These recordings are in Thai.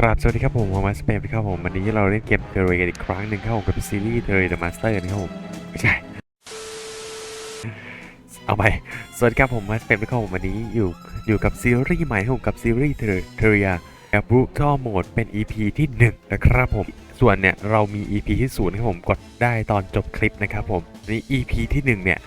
กราบสวัสดีครับผมมาสเปมครับผมวันนี้เราเล่นเกมเทอร์เรกันอีกครั้งหนึ่งครับผมกับซีรีส์เทอร์เรเดอะมาสเตอร์นะครับผมไม่ใช่เอาไปสวัสดีครับผมมาสเปมครับผมวันนี้อยู่อยู่กับซีรีส์ใหม่ครับผมกับซีรีส์เทอร์เทอร์เรียแอบรูทอโหมดเป็น EP ที่หนึ่งนะครับผมส่วนเนี่ยเรามี EP ที่ศูนย์ครับผมกดได้ตอนจบคลิปนะครับผมนี่ EP ที่หนึ่งเนี่ย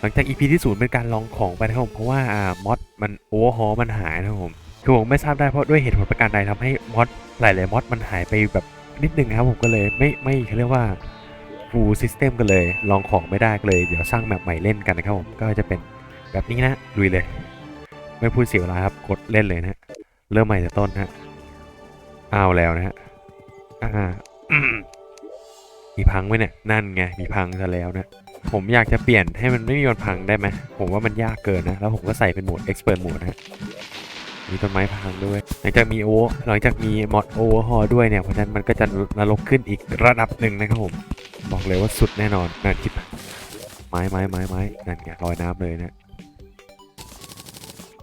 หลังจาก EP ที่ศูนย์เป็นการลองของไปนะครับผมเพราะว่าอ่ามอดมันโอเวอร์ฮอมันหายนะครับผม คือผมไม่ทราบได้เพราะด้วยเหตุผลประการใดทำให้มอดหลายๆมอดมันหายไปแบบนิดนึงครับผมก็เลยไม่ไม่เขาเรียกว่า full system กันเลย ลองของไม่ได้ก็เลย เดี๋ยวสร้างแมปใหม่เล่นกันนะครับผมก็จะเป็นแบบนี้นะลุยเลย ไม่พูดเสียเวลาครับกดเล่นเลยนะเริ่มใหม่แต่ต้นนะฮะเอาแล้วนะฮะอ่ามีพังไหมเนี่ยนั่นไงมีพังซะแล้วนะผมอยากจะเปลี่ยนให้มันไม่มีวันพังได้ไหมผมว่ามันยากเกินนะ แล้วผมก็ใส่เป็นโหมด Expert Mode นะฮะ มีต้นไม้พังด้วย หลังจากมีโอหลังจากมีมอดโอเวอร์ฮอด้วยเนี่ย เพราะฉะนั้นมันก็จะนรกขึ้นอีกระดับหนึ่งนะครับผม บอกเลยว่าสุดแน่นอนนั่นคิดไม้ไม้ไม้ไม้นั่นไงลอยน้ำเลยนะ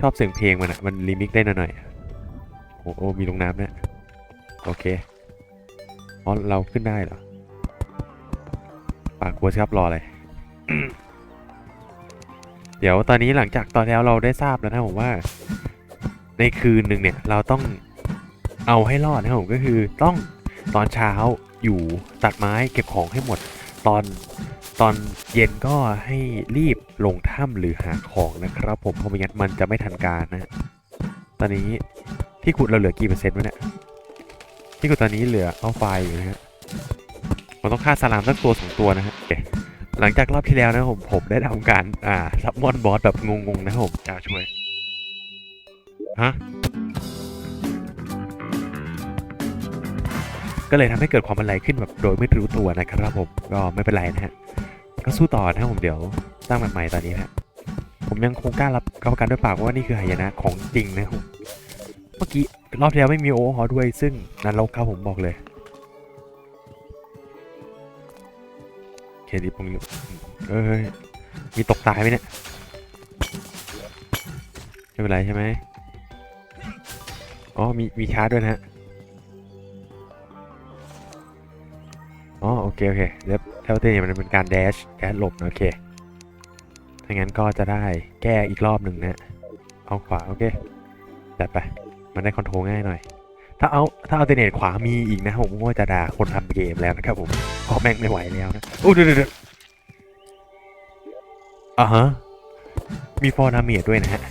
ชอบเสียงเพลงมันอะมันรีมิกได้หน่อยโอ้โอ้มีลงน้ำนี่ยโอเคอ๋อเราขึ้นได้เหรอปากกัวครับรออะไรเดี๋ยวตอนนี้หลังจากตอนแล้วเราได้ทราบแล้วนะผมว่า ในคืนหนึ่งเนี่ยเราต้องเอาให้รอดนะครับผมก็คือต้องตอนเช้าอยู่ตัดไม้เก็บของให้หมด ตอนตอนเย็นก็ให้รีบลงถ้ำหรือหาของนะครับ ผมเพราะไม่งั้นมันจะไม่ทันการนะ ตอนนี้ที่ขุดเราเหลือกี่เปอร์เซ็นต์วะเนี่ยที่ขุดตอนนี้เหลือเอาไฟอยู่นะฮะผมต้องฆ่าสลามสักตัวสองตัวนะฮะโอเคหลังจากรอบที่แล้วนะผมผมได้ทำการอ่าซับมอนบอสแบบงงๆนะครับผมจะช่วย ฮะ ก็เลยทำให้เกิดความบันไลขึ้นแบบโดยไม่รู้ตัวนะครับผม ก็ไม่เป็นไรนะฮะ ก็สู้ต่อนะผมเดี๋ยวสร้างแบบใหม่ตอนนี้นะฮะผมยังคงกล้ารับรับประกันด้วยปากว่านี่คือหายนะของจริงนะผมเมื่อกี้รอบที่แล้วไม่มีโอเวอร์ฮอด้วย ซึ่งนรกครับผมบอกเลยเครดิตผมอยู่เอ้ยมีตกตายไหมเนี่ยไม่เป็นไรใช่ไหม อ๋อมีมีชาร์จด้วยนะฮะอ๋อโอเคโอเคแล้วแล้วเต้เนี่ยมันเป็นการแดชแดชหลบนะโอเคถ้างั้นก็จะได้แก้อีกรอบหนึ่งนะเอาขวาโอเคจัดไปมันได้คอนโทรลง่ายหน่อย ถ้าเอาถ้าเอาเทเนตขวามีอีกนะผมก็จะด่าคนทำเกมแล้วนะครับผมพราะแม่งไม่ไหวแล้วนะโอ้เดี๋ยเดี๋ยวเดี๋ยวอ่าฮะมีฟอร์นาเมียด้วยนะฮะ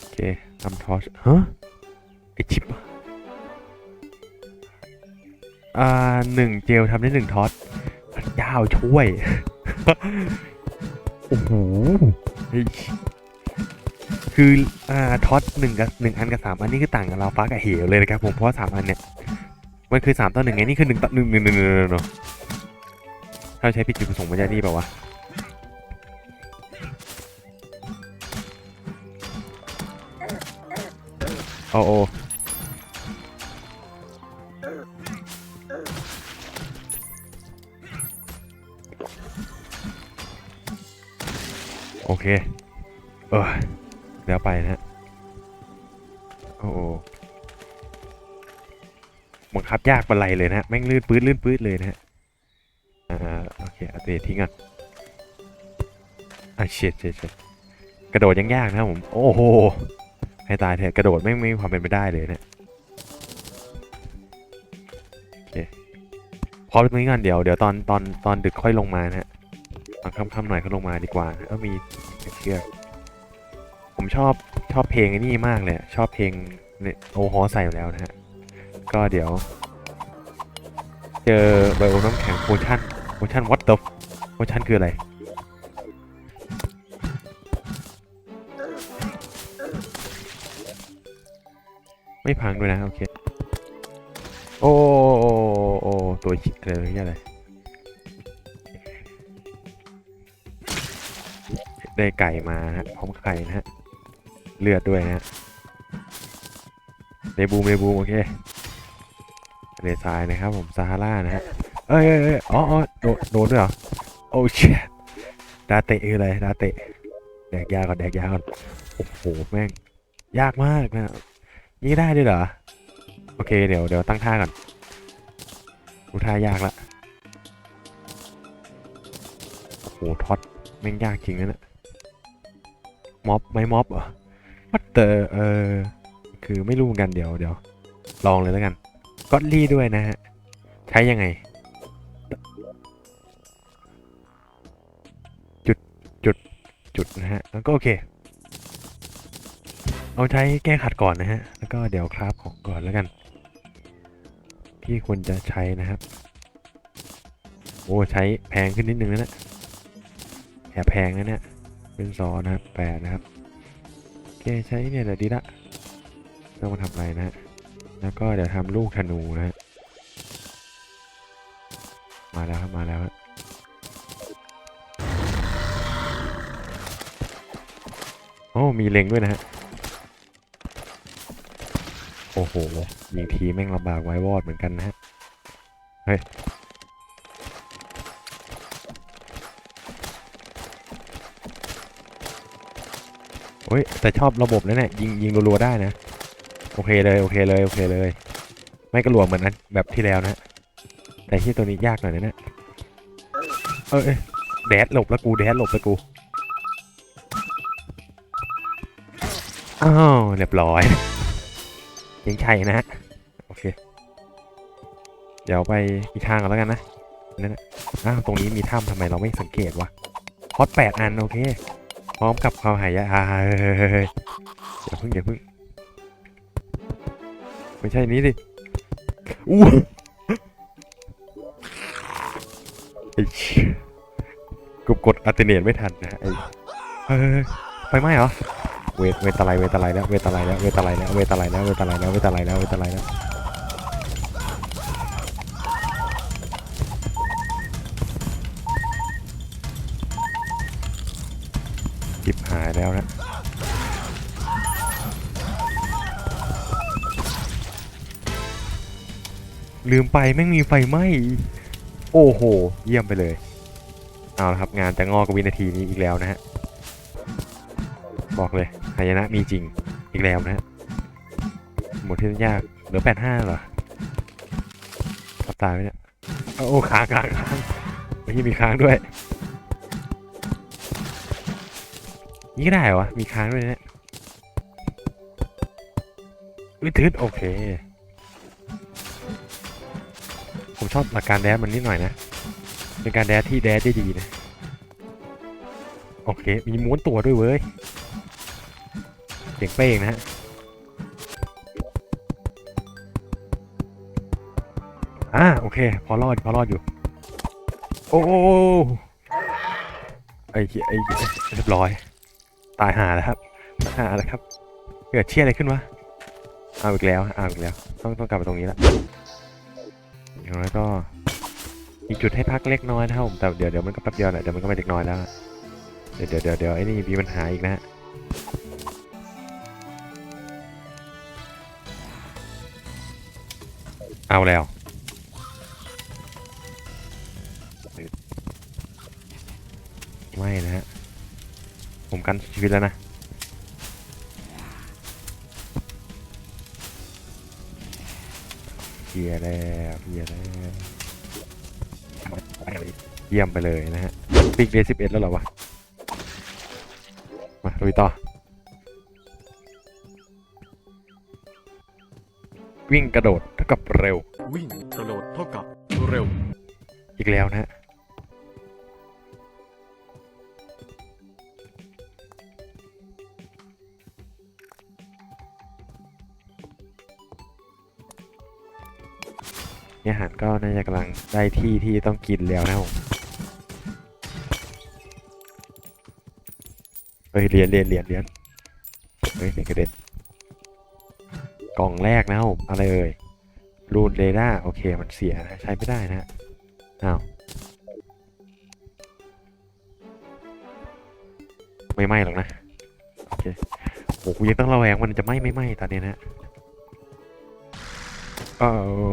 โอเคทำทอชฮะ ไอชิปอ่าหนึ่งเจลทำได้หนึ่งท็อสพระเจ้าช่วย โอ้โหคืออ่าท็อตหนึ่งกับหนึ่งอันกับสามอันนี้คือต่างกับเราฟ้ากับเหวเลยนะครับผมเพราะสามอันเนี่ยมันคือสามต่อหนึ่งไงนี่คือหนึ่งต่อหนึ่งหนึ่งหนึ่งหนึ่งหนึ่งถ้าใช้ผิดจุดประสงค์มันจะนี่เปล่าวะโอ้โอ เคเออเดี๋ยวไปนะฮะโอ้โอบังคับยากบันไลเลยนะฮะแม่งลื่นปื้ดลื่นปื้ดเลยนะฮะอ่าโอเคเอาเตะทิ้งก่อนอะเช็ดเช็ดเช็ดกระโดดยังยากนะผม โอ้โห ให้ตายเถอะกระโดดไม่ไม่มีความเป็นไปได้เลยเนะี่ยโอเคพอตรงนี้ก่อนเดี๋ยวเดี๋ยวตอนตอนตอนดึกค่อยลงมานะฮะ ตอนค่ำๆหน่อยก็ลงมาดีกว่าก็มีเชือกผมชอบชอบเพลงนี่มากเลยชอบเพลงโอฮอใส่อยู่แล้วนะฮะ ก็เดี๋ยว เจอไบโอน้ำแข็งโพชั่นโพชั่นวัตเตอร์โพชั่นคืออะไรไม่พังด้วยนะ โอเค โอ้โอ้โอ้ตัวชิอะไรเนี่ยอะไร ได้ไก่มาฮะพร้อมไข่นะฮะ เลือดด้วยนะฮะเดบูมเดบูมโอเคทะเลทรายนะครับผมซาฮารานะฮะ เอ้ยเอ้ยอ๋ออ๋อโดนโดนด้วยเหรอ โอ้เชดดาเตะคืออะไรดาเตะแดกยาก่อนแดกยาก่อน โอ้โหแม่ง ยากมากนะนี่ได้ด้วยเหรอ โอเคเดี๋ยวเดี๋ยวตั้งท่าก่อนดูท่ายากละโอ้โหท็อตแม่งยากจริงนะเนี่ย ม็อบไหม่ม็อบเหรอวัดเตอเออคือไม่รู้เหมือนกันเดี๋ยวเดี๋ยวลองเลยแล้วกันก็ลี่ด้วยนะฮะ ใช้ยังไง จุดจุดจุดนะฮะ แล้วก็โอเค เอาใช้แก้ขัดก่อนนะฮะ แล้วก็เดี๋ยวคราฟของก่อนแล้วกัน ที่ควรจะใช้นะครับ โอ้ ใช้แพงขึ้นนิดนึงแล้วนะแอบแพงนะเนี่ย เป็นซอนะครับแปดนะครับโอเคใช้เนี่ยแหละดีละต้องมาทำอะไรนะฮะแล้วก็เดี๋ยวทำลูกธนูนะฮะมาแล้วครับมาแล้วฮะโอ้ มีเล็งด้วยนะฮะ โอ้โหยิงทีแม่งลำบากไว้วอดเหมือนกันนะฮะ เฮ้ย โอ้ยแต่ชอบระบบนั้นเนี่ยยิงยิงรัวๆได้นะ โอเคเลยโอเคเลยโอเคเลย ไม่กระหลวเหมือนนั้นแบบที่แล้วนะ แต่ที่ตัวนี้ยากหน่อยนะเนี่ยเออเแดดหลบแล้วกูแดดหลบแล้วกูอ้าวเรียบร้อยยังใช่นะฮะโอเค เดี๋ยวไปอีกทางก่อนแล้วกันนะนั่นนะอ้าวตรงนี้มีถ้ำทำไมเราไม่สังเกตวะฮอตแปดอันโอเค ร้อมกับความหายาอย่าเพิ่งอย่าเพิ่งไม่ใช่นี้ดิอู้ไอชีกูกดอัลเทอร์เนไม่ทันนะไอ้ไฟไหม้เหรอเวทเวทอะไรเวทอะไรแล้วเวทอะไรแล้วเวทอะไรแล้วเวทอะไรแล้วเวทอะไรแล้วเวทอะไรแล้วเวทอะไรแล้ว จิบหายแล้วนะลืมไปแม่งมีไฟไหม้โอ้โห เยี่ยมไปเลย เอาละครับงานจะงอกวินาทีนี้อีกแล้วนะฮะ บอกเลยหายนะมีจริงอีกแล้วนะฮะ หมดที่ยากเหลือแปดห้าเหรอตับตายไหมเนี่ย โอ้ค้างค้างค้างไม่ใช่มีค้างด้วย นี่ก็ได้เหรอวะมีค้างด้วยเนี่ยวิทึดโอเค ผมชอบหลักการแดดมันนิดหน่อยนะ เป็นการแดดที่แดดได้ดีนะ โอเค มีม้วนตัวด้วยเว้ยเสียงเป้งนะฮะอ่าโอเค พอรอด พอรอดอยู่ โอ้โอ้ไอ้เหี้ยไอ้เหี้ยเรียบร้อย ตายหาแล้วครับตายหาแล้วครับ เกิดเชี่ยอะไรขึ้นวะเอาอีกแล้วเอาอีกแล้ว ต้องต้องกลับไปตรงนี้ละอย่างน้อยก็มีจุดให้พักเล็กน้อยนะครับผมแต่เดี๋ยวเดี๋ยวมันก็แป๊บเดียวแหละเดี๋ยวมันก็ไม่เล็กน้อยแล้วเดี๋ยวเดี๋ยวเดี๋ยวเดี๋ยวไอ้นี่มีปัญหาอีกนะฮะเอาแล้วไม่นะฮะ ผมกันชีวิตแล้วนะเฮียแล้วเฮียแล้วเยี่ยมไปเลยนะฮะปีกเดย์สิบเอ็ดแล้วเหรอวะ มาลุยต่อ วิ่งกระโดดเท่ากับเร็ว วิ่งกระโดดเท่ากับเร็ว อีกแล้วนะฮะ นี่ยอาหารก็น่าจะกำลังได้ที่ที่ต้องกินแล้วนะครับผมเฮ้ยเหรียญเหรียญเหรียญเหรียญเฮ้ยเหรียญกระเด็นกล่องแรกนะครับผมอะไรเอ่ยรูนเรดาร์โอเคมันเสียนะใช้ไม่ได้นะอ้าวไม่ไหม้หรอกนะโอเคโหกูยังต้องระแวงมันจะไหม้ไม่ไหม้ตอนนี้นะฮะเออ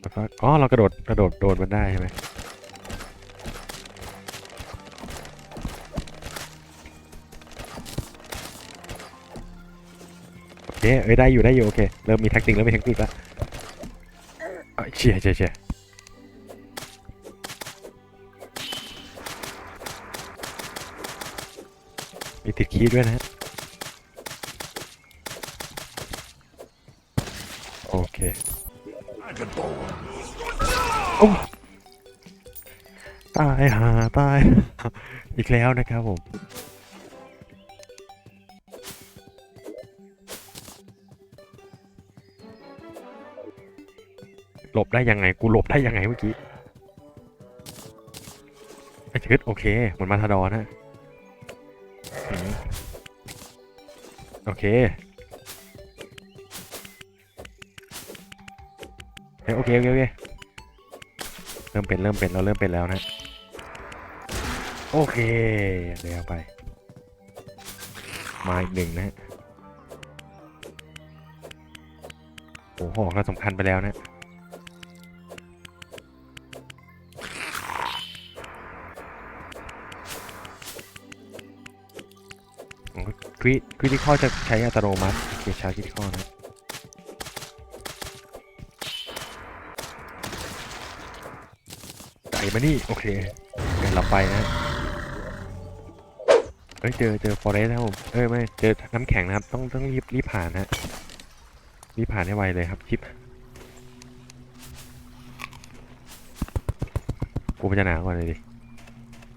แล้วก็อ๋อเรากระโดดกระโดดโดนมันได้ใช่ไหมโอเคเอ้ยได้อยู่ได้อยู่โอเคเริ่มมีแท็กติกเริ่มมีแท็กติกแล้วเอ้ยเชียเชียเชียมีติดคีย์ด้วยนะ โอเค โอ้ตายหาตาย อีกแล้วนะครับผม หลบได้ยังไง กูหลบได้ยังไงเมื่อกี้ไอ้ชืดโอเคเหมือนมาทาดอนะโอเค เอ้ยโอเคโอเคโอเคเริ่มเป็นเริ่มเป็นเราเริ่มเป็นแล้วนะโอเคเดี๋ยวไป มาอีกหนึ่งนะฮะโอ้โหเราสำคัญไปแล้วนะคริคริติคอจะใช้อัตโนมัติโอเคใช้คริติคอนะ ไก่มานี่ โอเคเดี๋ยวเราไปนะเอ้ยเจอเจอฟอเรสนะครับผมเอ้ยไม่เจอน้ำแข็งนะครับ ต้องต้องรีบรีบผ่านนะรีบผ่านให้ไวเลยครับชิปกูมันจะหนาวกว่าเลยดิ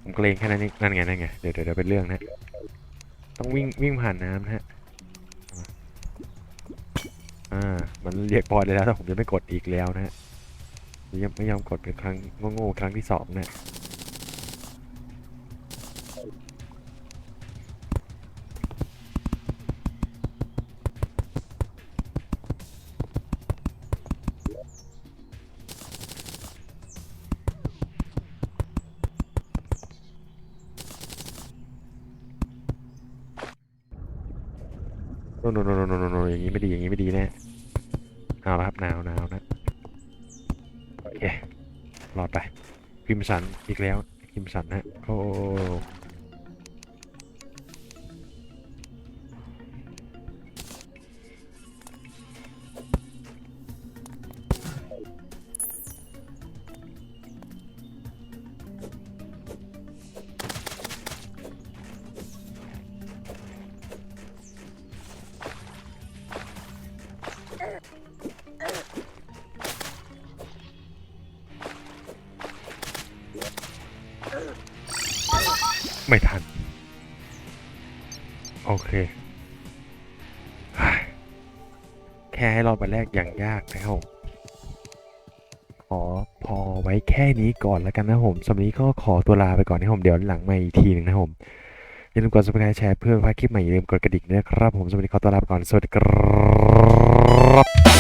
ผมเกรงแค่นั้นนั่นไงนั่นไงเดี๋ยวเดี๋ยวเดี๋ยวเป็นเรื่องนะ ต้องวิ่งวิ่งผ่านน้ำนะฮะอ่ามันเรียกพอได้แล้วแต่ผมจะไม่กดอีกแล้วนะฮะ ยังไม่ยอมกดเป็นครั้งโง่ๆครั้งที่สองเนะโนโนโนโนโนโนอย่างนี้ไม่ดีอย่างนี้ไม่ดีแน่เอาละครับหนาวหนาวนะ เครอดไป คิมสันอีกแล้ว คิมสันนะฮะ โอ้ โอเค แค่ให้รอไปแรกอย่างยากนะครับผมขอพอไว้แค่นี้ก่อนแล้วกันนะผมสำหรับนี้ก็ขอตัวลาไปก่อนนะผมเดี๋ยวหลังมาอีกทีหนึ่งนะผมอย่าลืมกด subscribe แชร์เพื่อพลาดคลิปใหม่อย่าลืมกดกระดิ่งด้วยนะครับผมสำหรับนี้ขอตัวลาไปก่อนสวัสดีครับ